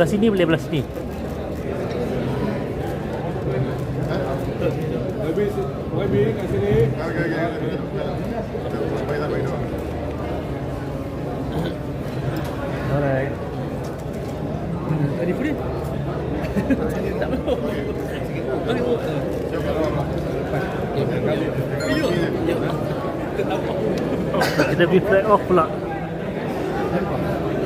Belah sini boleh belah sini. Kat. Okey okey. Baik baik. Alright. Tak mahu. Kenapa? Kita pergi flag off pula.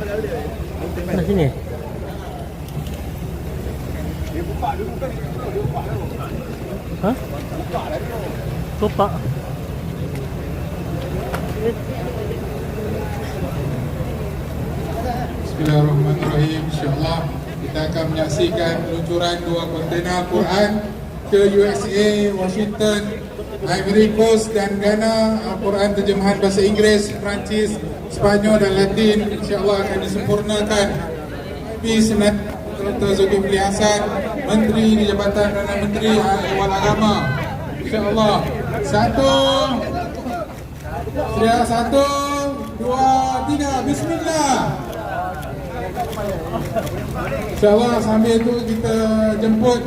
dah kita. Luar. Nanti kita apa nanti kita. Flag off. Mana sini? Hah? Topak. Bismillahirrahmanirrahim InsyaAllah kita akan menyaksikan peluncuran dua kontena Al-Quran ke USA, Washington, Ivory Coast dan Ghana Al-Quran terjemahan bahasa Inggeris, Perancis, Sepanyol dan Latin InsyaAllah akan disempurnakan. Nabi Senat Dr. Zulkifli Hasan Menteri di Jabatan Perdana Menteri Wal Agama. InsyaAllah. Satu. Sudah satu Dua Tiga. Bismillah. InsyaAllah sambil itu kita jemput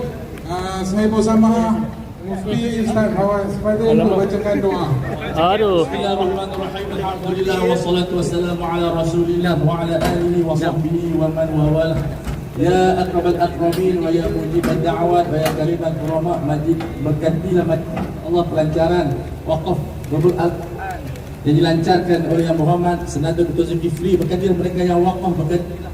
uh, Sahibul Sama Mufti Ustaz Hawas Fadil untuk bacakan doa. Aduh. Bismillahirrahmanirrahim. Alhamdulillah wassalatu wassalamu ala Rasulillah wa ala alihi wa sahbihi wa man wawalah. Ya akrabal akramin wa ya mujib da'wat wa ya karimat kurama majid bergantilah majid Allah pelancaran waqaf berbul al-Quran yang dilancarkan oleh Yang Muhammad senada betul Zulkifli bergantilah mereka yang waqaf bergantilah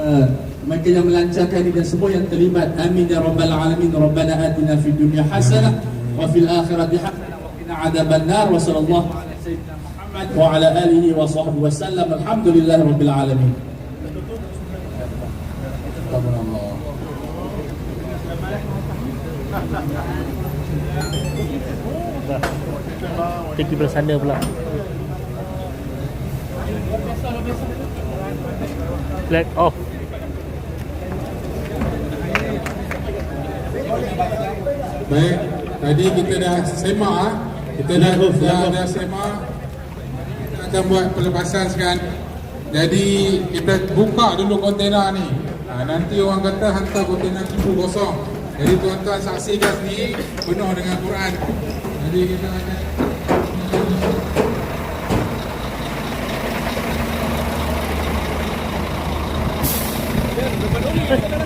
uh, mereka yang melancarkan ini dan semua yang terlibat amin ya rabbal alamin rabbana atina fid dunya hasanah wa fil akhirati hasanah wa qina adzaban nar wa sallallahu ala sayyidina Muhammad wa ala alihi wa sahbihi wa sallam alhamdulillahi rabbil alamin Alhamdulillah. Kita sana pula. Flag off. Baik, tadi kita dah semak ah. Kita dah dah, dah semak. Kita akan buat pelepasan sekarang. Jadi kita buka dulu kontena ni. Ha, nanti orang kata hantar kontena tipu kosong. Jadi tuan-tuan saksikan sendiri penuh dengan Quran. Jadi kita akan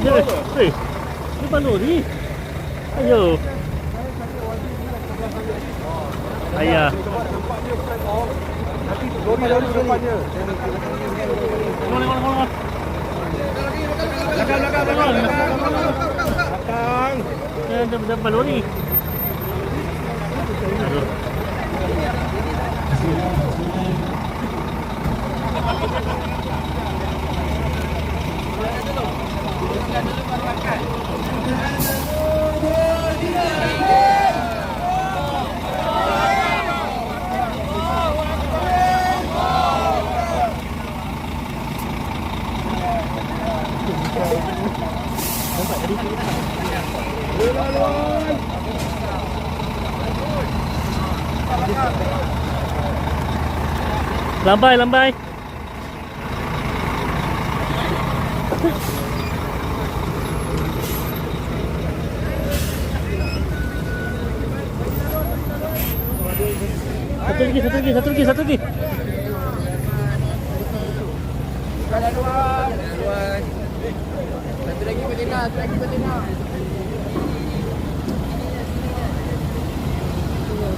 Eh, eh. Ni mana ni? Ayo. Ayah. Lori lori depannya. Mana mana mana. Belakang belakang belakang belakang. Belakang. Eh, dah dah balon ni. Aduh. Lambai, lambai. Satu lagi, satu lagi, satu lagi, satu lagi. Satu lagi betina, satu lagi betina.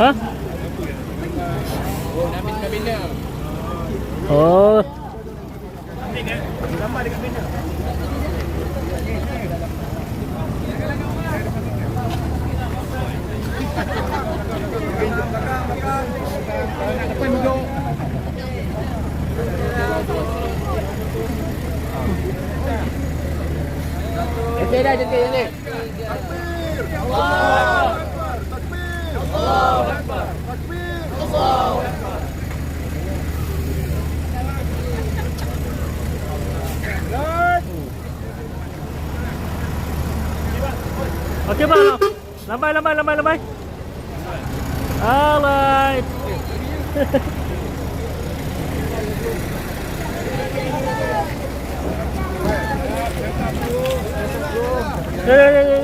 kabina. Oh. Okey dah jadi ni. Okey bang. Lambai lambai lambai lambai. Alright. Ya ya ya ya. ya. Eh.